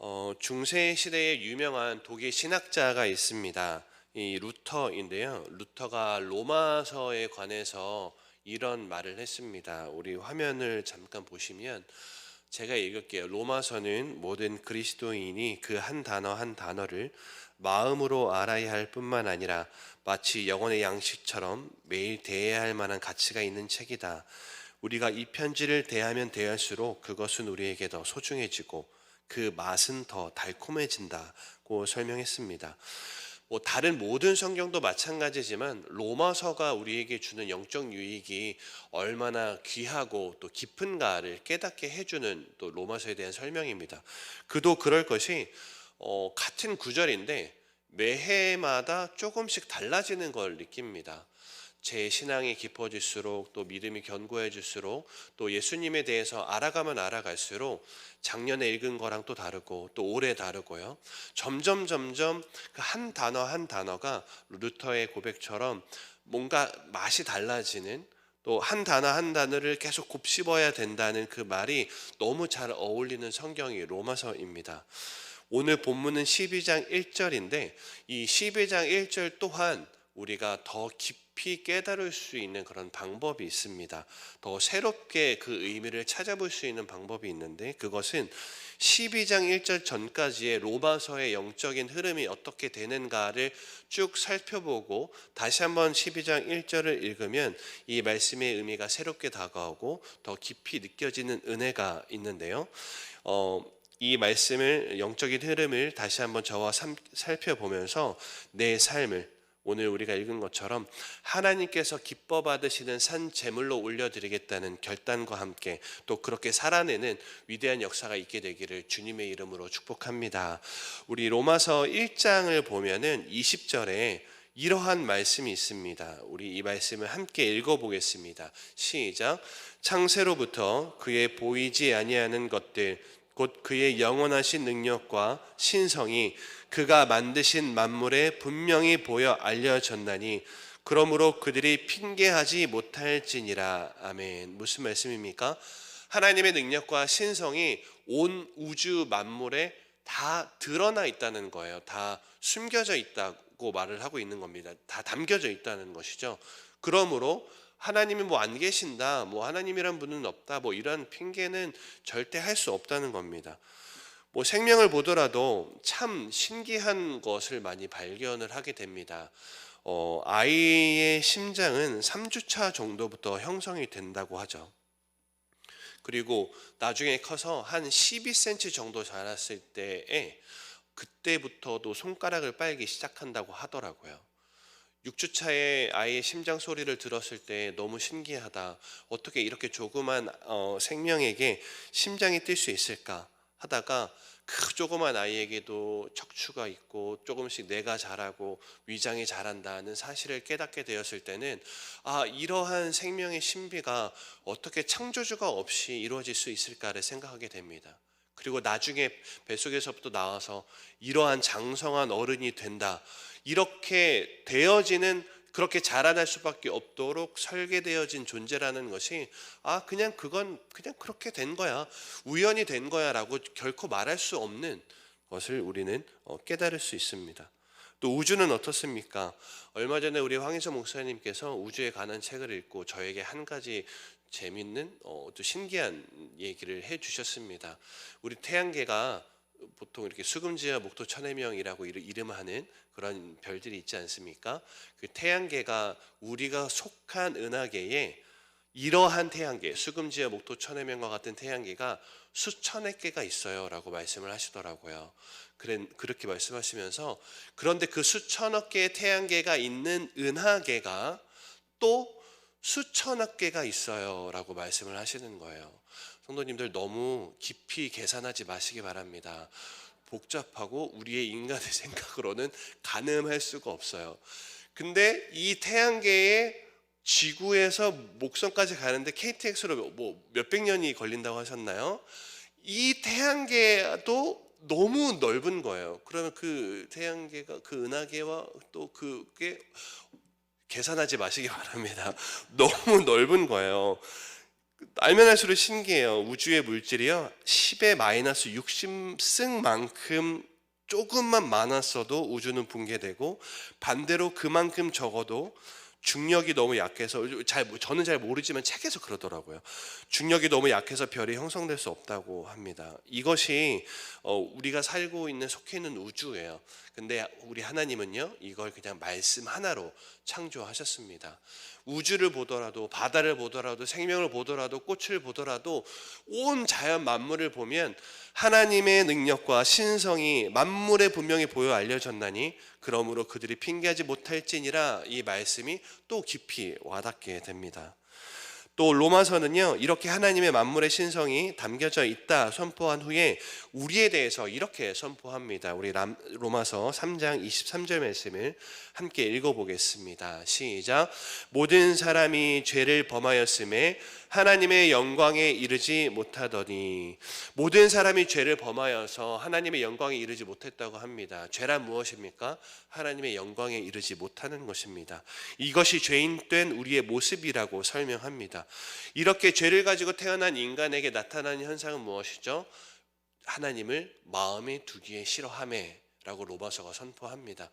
어, 중세 시대에 유명한 독일 신학자가 있습니다. 이 루터인데요. 루터가 로마서에 관해서 이런 말을 했습니다. 우리 화면을 잠깐 보시면 제가 읽을게요. 로마서는 모든 그리스도인이 그 한 단어 한 단어를 마음으로 알아야 할 뿐만 아니라 마치 영혼의 양식처럼 매일 대해야 할 만한 가치가 있는 책이다. 우리가 이 편지를 대하면 대할수록 그것은 우리에게 더 소중해지고 그 맛은 더 달콤해진다고 설명했습니다. 뭐 다른 모든 성경도 마찬가지지만 로마서가 우리에게 주는 영적 유익이 얼마나 귀하고 또 깊은가를 깨닫게 해주는 또 로마서에 대한 설명입니다. 그도 그럴 것이 어, 같은 구절인데 매해마다 조금씩 달라지는 걸 느낍니다. 제 신앙이 깊어질수록 또 믿음이 견고해질수록 또 예수님에 대해서 알아가면 알아갈수록 작년에 읽은 거랑 또 다르고 또 올해 다르고요. 점점 점점 그 한 단어 한 단어가 루터의 고백처럼 뭔가 맛이 달라지는 또 한 단어 한 단어를 계속 곱씹어야 된다는 그 말이 너무 잘 어울리는 성경이 로마서입니다. 오늘 본문은 12장 1절인데 이 12장 1절 또한 우리가 더 깊 이 깨달을 수 있는 그런 방법이 있습니다. 더 새롭게 그 의미를 찾아볼 수 있는 방법이 있는데 그것은 12장 1절 전까지의 로마서의 영적인 흐름이 어떻게 되는가를 쭉 살펴보고 다시 한번 12장 1절을 읽으면 이 말씀의 의미가 새롭게 다가오고 더 깊이 느껴지는 은혜가 있는데요. 어, 이 말씀을 영적인 흐름을 다시 한번 저와 삼- 살펴보면서 내 삶을 오늘 우리가 읽은 것처럼 하나님께서 기뻐 받으시는 산 제물로 올려드리겠다는 결단과 함께 또 그렇게 살아내는 위대한 역사가 있게 되기를 주님의 이름으로 축복합니다. 우리 로마서 1장을 보면은 20절에 이러한 말씀이 있습니다. 우리 이 말씀을 함께 읽어보겠습니다. 시작. 창세로부터 그의 보이지 아니하는 것들 곧 그의 영원하신 능력과 신성이 그가 만드신 만물에 분명히 보여 알려졌나니 그러므로 그들이 핑계하지 못할지니라 아멘 무슨 말씀입니까? 하나님의 능력과 신성이 온 우주 만물에 다 드러나 있다는 거예요. 다 숨겨져 있다고 말을 하고 있는 겁니다. 다 담겨져 있다는 것이죠. 그러므로 하나님이 뭐 안 계신다, 뭐 하나님이란 분은 없다, 뭐 이런 핑계는 절대 할 수 없다는 겁니다. 뭐 생명을 보더라도 참 신기한 것을 많이 발견을 하게 됩니다. 어, 아이의 심장은 3주차 정도부터 형성이 된다고 하죠. 그리고 나중에 커서 한 12cm 정도 자랐을 때에 그때부터도 손가락을 빨기 시작한다고 하더라고요. 6주차에 아이의 심장 소리를 들었을 때 너무 신기하다. 어떻게 이렇게 조그만 어, 생명에게 심장이 뛸 수 있을까 하다가 그 조그만 아이에게도 척추가 있고 조금씩 뇌가 자라고 위장이 자란다는 사실을 깨닫게 되었을 때는 아 이러한 생명의 신비가 어떻게 창조주가 없이 이루어질 수 있을까를 생각하게 됩니다. 그리고 나중에 뱃속에서부터 나와서 이러한 장성한 어른이 된다. 이렇게 되어지는 그렇게 자라날 수밖에 없도록 설계되어진 존재라는 것이 아 그냥 그건 그냥 그렇게 된 거야 우연히 된 거야라고 결코 말할 수 없는 것을 우리는 어, 깨달을 수 있습니다. 또 우주는 어떻습니까? 얼마 전에 우리 황희서 목사님께서 우주에 관한 책을 읽고 저에게 한 가지 재밌는 어, 또 신기한 얘기를 해 주셨습니다. 우리 태양계가 보통 이렇게 수금지와 목토 천해명이라고 이름하는 그런 별들이 있지 않습니까? 그 태양계가 우리가 속한 은하계에 이러한 태양계, 수금지와 목토 천해명과 같은 태양계가 수천억 개가 있어요라고 말씀을 하시더라고요. 그래, 그렇게 말씀하시면서 그런데 그 수천억 개의 태양계가 있는 은하계가 또 수천억 개가 있어요라고 말씀을 하시는 거예요. 성도님들 너무 깊이 계산하지 마시기 바랍니다. 복잡하고 우리의 인간의 생각으로는 가늠할 수가 없어요. 근데 이 태양계의 지구에서 목성까지 가는데 KTX로 뭐 몇백 년이 걸린다고 하셨나요? 이 태양계도 너무 넓은 거예요. 그러면 그 태양계가 그 은하계와 또 그게 계산하지 마시기 바랍니다. 너무 넓은 거예요. 알면 할수록 신기해요. 우주의 물질이요. 10의 마이너스 60승만큼 조금만 많았어도 우주는 붕괴되고 반대로 그만큼 적어도 중력이 너무 약해서 잘 저는 잘 모르지만 책에서 그러더라고요. 중력이 너무 약해서 별이 형성될 수 없다고 합니다. 이것이 어, 우리가 살고 있는 속해 있는 우주예요. 근데 우리 하나님은요 이걸 그냥 말씀 하나로 창조하셨습니다. 우주를 보더라도 바다를 보더라도 생명을 보더라도 꽃을 보더라도 온 자연 만물을 보면 하나님의 능력과 신성이 만물에 분명히 보여 알려졌나니 그러므로 그들이 핑계하지 못할지니라 이 말씀이 또 깊이 와닿게 됩니다. 또 로마서는요 이렇게 하나님의 만물의 신성이 담겨져 있다 선포한 후에 우리에 대해서 이렇게 선포합니다. 우리 람- 로마서 3장 23절 말씀을 함께 읽어보겠습니다. 시작. 모든 사람이 죄를 범하였음에 하나님의 영광에 이르지 못하더니 모든 사람이 죄를 범하여서 하나님의 영광에 이르지 못했다고 합니다. 죄란 무엇입니까? 하나님의 영광에 이르지 못하는 것입니다. 이것이 죄인된 우리의 모습이라고 설명합니다. 이렇게 죄를 가지고 태어난 인간에게 나타나는 현상은 무엇이죠? 하나님을 마음에 두기에 싫어함에라고 로마서가 선포합니다.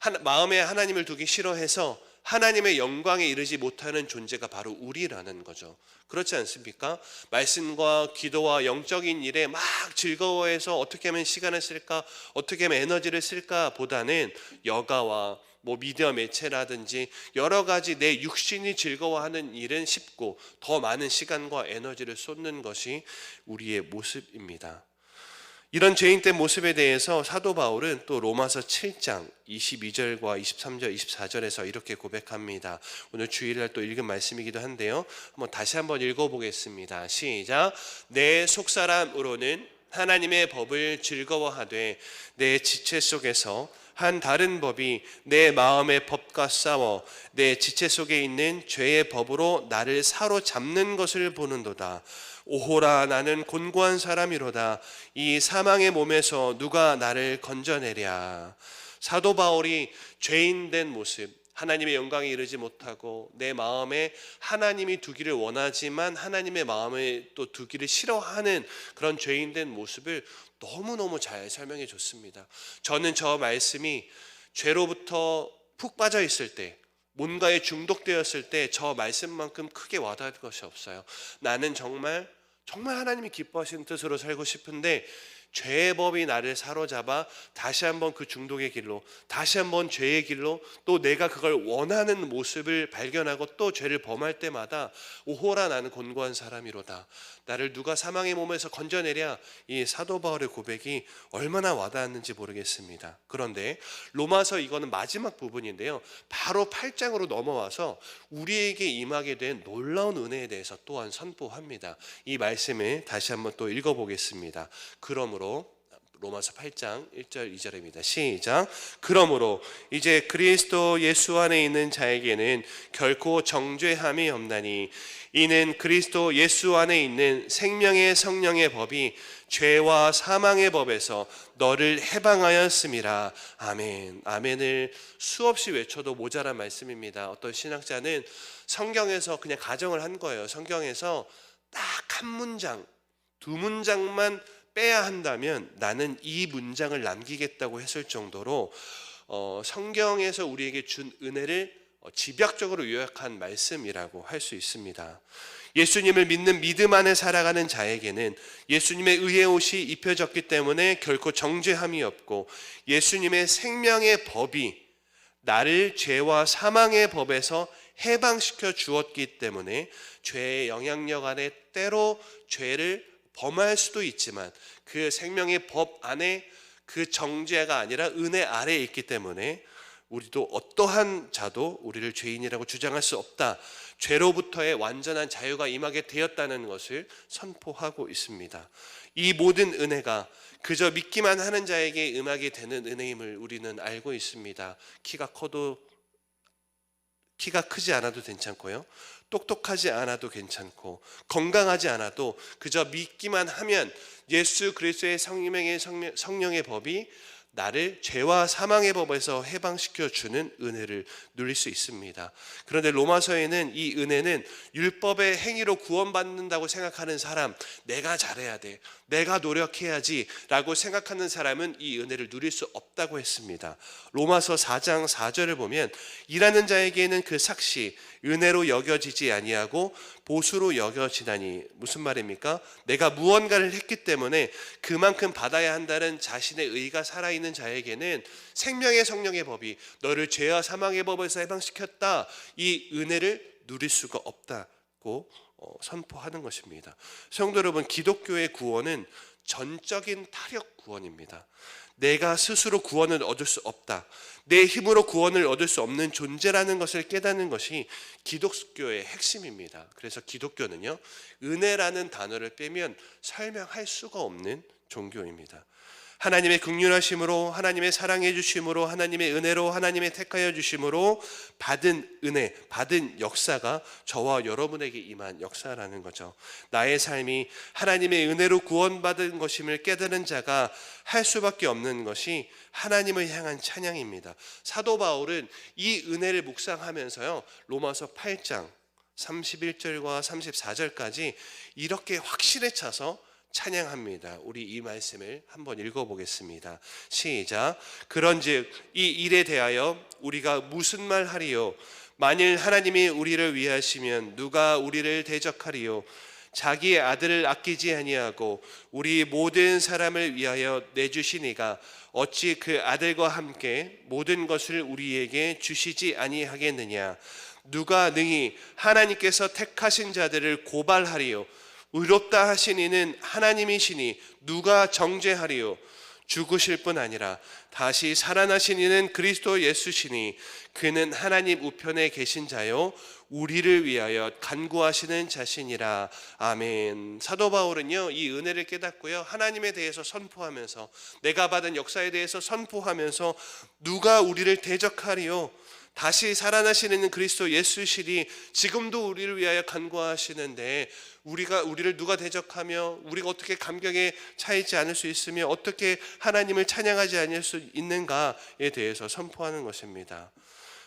하나- 마음에 하나님을 두기 싫어해서 하나님의 영광에 이르지 못하는 존재가 바로 우리라는 거죠. 그렇지 않습니까? 말씀과 기도와 영적인 일에 막 즐거워해서 어떻게 하면 시간을 쓸까, 어떻게 하면 에너지를 쓸까 보다는 여가와 뭐 미디어 매체라든지 여러 가지 내 육신이 즐거워하는 일은 쉽고 더 많은 시간과 에너지를 쏟는 것이 우리의 모습입니다. 이런 죄인 된 모습에 대해서 사도 바울은 또 로마서 7장 22절과 23절, 24절에서 이렇게 고백합니다. 오늘 주일날 또 읽은 말씀이기도 한데요. 한번 다시 한번 읽어보겠습니다. 시작. 내 속사람으로는 하나님의 법을 즐거워하되 내 지체 속에서 한 다른 법이 내 마음의 법과 싸워 내 지체 속에 있는 죄의 법으로 나를 사로잡는 것을 보는도다. 오호라 나는 곤고한 사람이로다. 이 사망의 몸에서 누가 나를 건져내랴. 사도 바울이 죄인 된 모습, 하나님의 영광에 이르지 못하고 내 마음에 하나님이 두기를 원하지만 하나님의 마음에 또 두기를 싫어하는 그런 죄인 된 모습을 너무너무 잘 설명해 줬습니다. 저는 저 말씀이 죄로부터 푹 빠져 있을 때 뭔가에 중독되었을 때 저 말씀만큼 크게 와닿을 것이 없어요. 나는 정말 정말 하나님이 기뻐하시는 뜻으로 살고 싶은데 죄의 법이 나를 사로잡아 다시 한번 그 중독의 길로 다시 한번 죄의 길로 또 내가 그걸 원하는 모습을 발견하고 또 죄를 범할 때마다 오호라 나는 곤고한 사람이로다. 나를 누가 사망의 몸에서 건져내랴? 이 사도 바울의 고백이 얼마나 와닿았는지 모르겠습니다. 그런데 로마서 이거는 마지막 부분인데요. 바로 8장으로 넘어와서 우리에게 임하게 된 놀라운 은혜에 대해서 또한 선포합니다. 이 말씀을 다시 한번 또 읽어보겠습니다. 그러므로 로마서 8장 1절 2절입니다. 시작. 그러므로 이제 그리스도 예수 안에 있는 자에게는 결코 정죄함이 없나니 이는 그리스도 예수 안에 있는 생명의 성령의 법이 죄와 사망의 법에서 너를 해방하였음이라. 아멘. 아멘을 수없이 외쳐도 모자란 말씀입니다. 어떤 신학자는 성경에서 그냥 가정을 한 거예요. 성경에서 딱 한 문장, 두 문장만 빼야 한다면 나는 이 문장을 남기겠다고 했을 정도로 어, 성경에서 우리에게 준 은혜를 어, 집약적으로 요약한 말씀이라고 할 수 있습니다. 예수님을 믿는 믿음 안에 살아가는 자에게는 예수님의 의의 옷이 입혀졌기 때문에 결코 정죄함이 없고 예수님의 생명의 법이 나를 죄와 사망의 법에서 해방시켜 주었기 때문에 죄의 영향력 안에 때로 죄를 범할 수도 있지만 그 생명의 법 안에 그 정죄가 아니라 은혜 아래에 있기 때문에 우리도 어떠한 자도 우리를 죄인이라고 주장할 수 없다. 죄로부터의 완전한 자유가 임하게 되었다는 것을 선포하고 있습니다. 이 모든 은혜가 그저 믿기만 하는 자에게 임하게 되는 은혜임을 우리는 알고 있습니다. 키가 커도 키가 크지 않아도 괜찮고요. 똑똑하지 않아도 괜찮고 건강하지 않아도 그저 믿기만 하면 예수 그리스도의 성령의 성령- 성령의 법이 나를 죄와 사망의 법에서 해방시켜 주는 은혜를 누릴 수 있습니다. 그런데 로마서에는 이 은혜는 율법의 행위로 구원받는다고 생각하는 사람, 내가 잘해야 돼, 내가 노력해야지라고 생각하는 사람은 이 은혜를 누릴 수 없다고 했습니다. 로마서 4장 4절을 보면 일하는 자에게는 그 삭시 은혜로 여겨지지 아니하고 보수로 여겨지다니 무슨 말입니까? 내가 무언가를 했기 때문에 그만큼 받아야 한다는 자신의 의가 살아있는 자에게는 생명의 성령의 법이 너를 죄와 사망의 법에서 해방시켰다 이 은혜를 누릴 수가 없다고 어, 선포하는 것입니다. 성도 여러분, 기독교의 구원은 전적인 타력 구원입니다. 내가 스스로 구원을 얻을 수 없다. 내 힘으로 구원을 얻을 수 없는 존재라는 것을 깨닫는 것이 기독교의 핵심입니다. 그래서 기독교는요, 은혜라는 단어를 빼면 설명할 수가 없는 종교입니다. 하나님의 극률하심으로 하나님의 사랑해 주심으로 하나님의 은혜로 하나님의 택하여 주심으로 받은 은혜, 받은 역사가 저와 여러분에게 임한 역사라는 거죠. 나의 삶이 하나님의 은혜로 구원받은 것임을 깨달은 자가 할 수밖에 없는 것이 하나님을 향한 찬양입니다. 사도 바울은 이 은혜를 묵상하면서요. 로마서 8장 31절과 34절까지 이렇게 확실에 차서 찬양합니다. 우리 이 말씀을 한번 읽어보겠습니다. 시작. 그런즉 이 일에 대하여 우리가 무슨 말 하리요? 만일 하나님이 우리를 위하시면 누가 우리를 대적하리요? 자기의 아들을 아끼지 아니하고 우리 모든 사람을 위하여 내주시니가 어찌 그 아들과 함께 모든 것을 우리에게 주시지 아니하겠느냐? 누가 능히 하나님께서 택하신 자들을 고발하리요? 의롭다 하신 이는 하나님이시니 누가 정죄하리요? 죽으실 뿐 아니라 다시 살아나신 이는 그리스도 예수시니 그는 하나님 우편에 계신 자요 우리를 위하여 간구하시는 자신이라. 아멘. 사도 바울은요 이 은혜를 깨닫고요 하나님에 대해서 선포하면서 내가 받은 역사에 대해서 선포하면서 누가 우리를 대적하리요 다시 살아나시는 그리스도 예수시니 지금도 우리를 위하여 간구하시는데 우리가 우리를 누가 대적하며 우리가 어떻게 감격에 차이지 않을 수 있으며 어떻게 하나님을 찬양하지 않을 수 있는가에 대해서 선포하는 것입니다.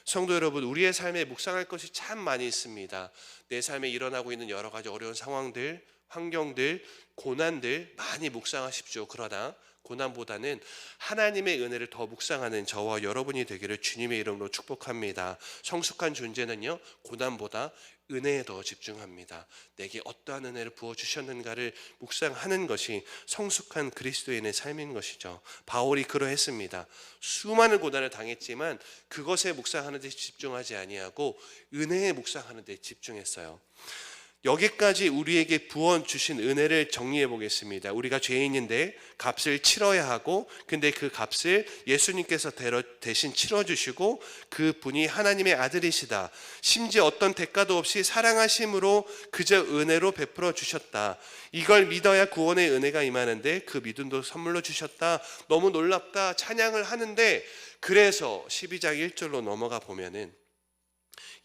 성도 여러분, 우리의 삶에 묵상할 것이 참 많이 있습니다. 내 삶에 일어나고 있는 여러 가지 어려운 상황들, 환경들, 고난들 많이 묵상하십시오. 그러나 고난보다는 하나님의 은혜를 더 묵상하는 저와 여러분이 되기를 주님의 이름으로 축복합니다. 성숙한 존재는요, 고난보다 은혜에 더 집중합니다. 내게 어떠한 은혜를 부어 주셨는가를 묵상하는 것이 성숙한 그리스도인의 삶인 것이죠. 바울이 그러했습니다. 수많은 고난을 당했지만 그것에 묵상하는 데 집중하지 아니하고 은혜에 묵상하는 데 집중했어요. 여기까지 우리에게 부어 주신 은혜를 정리해 보겠습니다. 우리가 죄인인데 값을 치러야 하고 근데 그 값을 예수님께서 대신 치러 주시고 그 분이 하나님의 아들이시다. 심지어 어떤 대가도 없이 사랑하심으로 그저 은혜로 베풀어 주셨다. 이걸 믿어야 구원의 은혜가 임하는데 그 믿음도 선물로 주셨다. 너무 놀랍다. 찬양을 하는데 그래서 12장 1절로 넘어가 보면은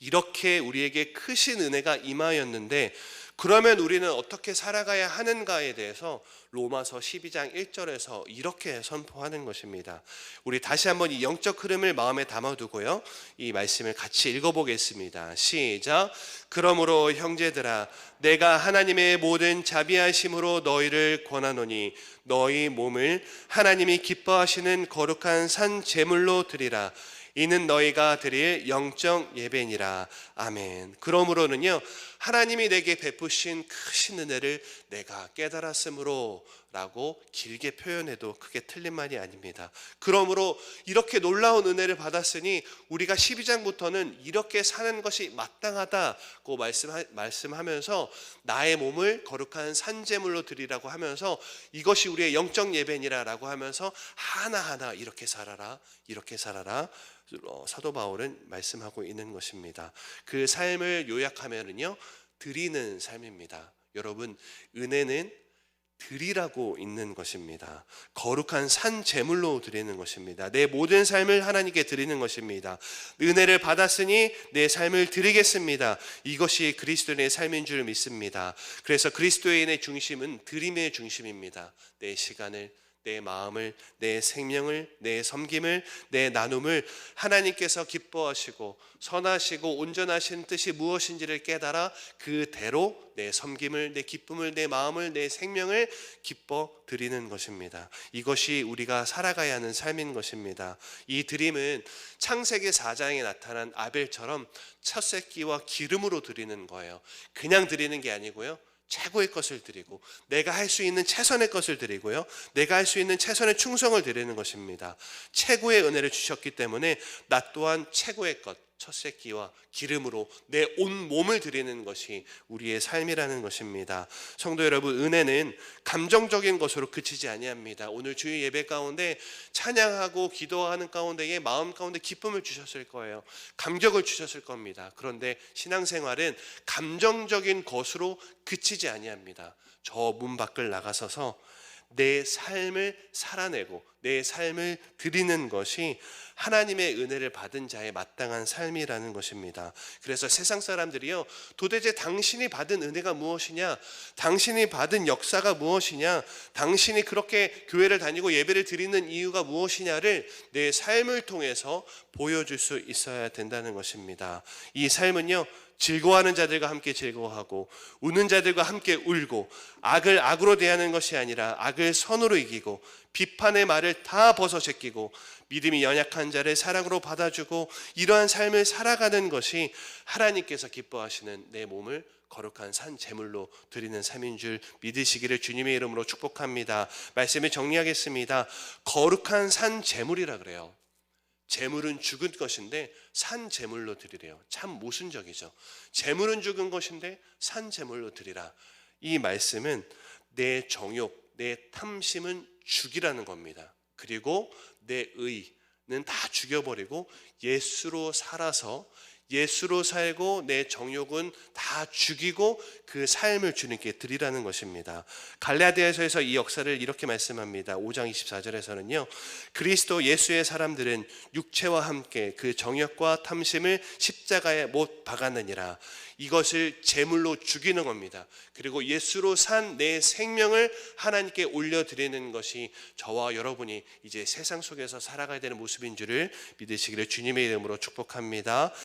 이렇게 우리에게 크신 은혜가 임하였는데 그러면 우리는 어떻게 살아가야 하는가에 대해서 로마서 12장 1절에서 이렇게 선포하는 것입니다. 우리 다시 한번 이 영적 흐름을 마음에 담아두고요. 이 말씀을 같이 읽어보겠습니다. 시작. 그러므로 형제들아, 내가 하나님의 모든 자비하심으로 너희를 권하노니 너희 몸을 하나님이 기뻐하시는 거룩한 산 제물로 드리라. 이는 너희가 드릴 영적 예배니라. 아멘. 그러므로는요, 하나님이 내게 베푸신 크신 은혜를 내가 깨달았으므로 라고 길게 표현해도 크게 틀린 말이 아닙니다. 그러므로 이렇게 놀라운 은혜를 받았으니 우리가 12장부터는 이렇게 사는 것이 마땅하다고 말씀하, 말씀하면서 나의 몸을 거룩한 산재물로 드리라고 하면서 이것이 우리의 영적 예배니라라고 하면서 하나하나 이렇게 살아라, 이렇게 살아라. 어, 사도 바울은 말씀하고 있는 것입니다. 그 삶을 요약하면은요, 드리는 삶입니다. 여러분, 은혜는 드리라고 있는 것입니다. 거룩한 산 제물로 드리는 것입니다. 내 모든 삶을 하나님께 드리는 것입니다. 은혜를 받았으니 내 삶을 드리겠습니다. 이것이 그리스도인의 삶인 줄 믿습니다. 그래서 그리스도인의 중심은 드림의 중심입니다. 내 시간을 내 마음을, 내 생명을, 내 섬김을, 내 나눔을 하나님께서 기뻐하시고 선하시고 온전하신 뜻이 무엇인지를 깨달아 그대로 내 섬김을, 내 기쁨을, 내 마음을, 내 생명을 기뻐 드리는 것입니다. 이것이 우리가 살아가야 하는 삶인 것입니다. 이 드림은 창세기 4장에 나타난 아벨처럼 첫 새끼와 기름으로 드리는 거예요. 그냥 드리는 게 아니고요. 최고의 것을 드리고 내가 할 수 있는 최선의 것을 드리고요. 내가 할 수 있는 최선의 충성을 드리는 것입니다. 최고의 은혜를 주셨기 때문에 나 또한 최고의 것 첫 새끼와 기름으로 내 온 몸을 드리는 것이 우리의 삶이라는 것입니다. 성도 여러분, 은혜는 감정적인 것으로 그치지 아니합니다. 오늘 주의 예배 가운데 찬양하고 기도하는 가운데에 마음 가운데 기쁨을 주셨을 거예요. 감격을 주셨을 겁니다. 그런데 신앙생활은 감정적인 것으로 그치지 아니합니다. 저 문 밖을 나가서서 내 삶을 살아내고 내 삶을 드리는 것이 하나님의 은혜를 받은 자의 마땅한 삶이라는 것입니다. 그래서 세상 사람들이요, 도대체 당신이 받은 은혜가 무엇이냐, 당신이 받은 역사가 무엇이냐, 당신이 그렇게 교회를 다니고 예배를 드리는 이유가 무엇이냐를 내 삶을 통해서 보여줄 수 있어야 된다는 것입니다. 이 삶은요, 즐거워하는 자들과 함께 즐거워하고 우는 자들과 함께 울고 악을 악으로 대하는 것이 아니라 악을 선으로 이기고 비판의 말을 다 벗어 제끼고 믿음이 연약한 자를 사랑으로 받아주고 이러한 삶을 살아가는 것이 하나님께서 기뻐하시는 내 몸을 거룩한 산 제물로 드리는 삶인 줄 믿으시기를 주님의 이름으로 축복합니다. 말씀을 정리하겠습니다. 거룩한 산 제물이라 그래요. 재물은 죽은 것인데 산 제물로 드리래요. 참 모순적이죠. 재물은 죽은 것인데 산 제물로 드리라. 이 말씀은 내 정욕, 내 탐심은 죽이라는 겁니다. 그리고 내 의는 다 죽여버리고 예수로 살아서 예수로 살고 내 정욕은 다 죽이고 그 삶을 주님께 드리라는 것입니다. 갈라디아서에서 이 역사를 이렇게 말씀합니다. 5장 24절에서는요. 그리스도 예수의 사람들은 육체와 함께 그 정욕과 탐심을 십자가에 못 박았느니라. 이것을 제물로 죽이는 겁니다. 그리고 예수로 산 내 생명을 하나님께 올려드리는 것이 저와 여러분이 이제 세상 속에서 살아가야 되는 모습인 줄을 믿으시기를 주님의 이름으로 축복합니다.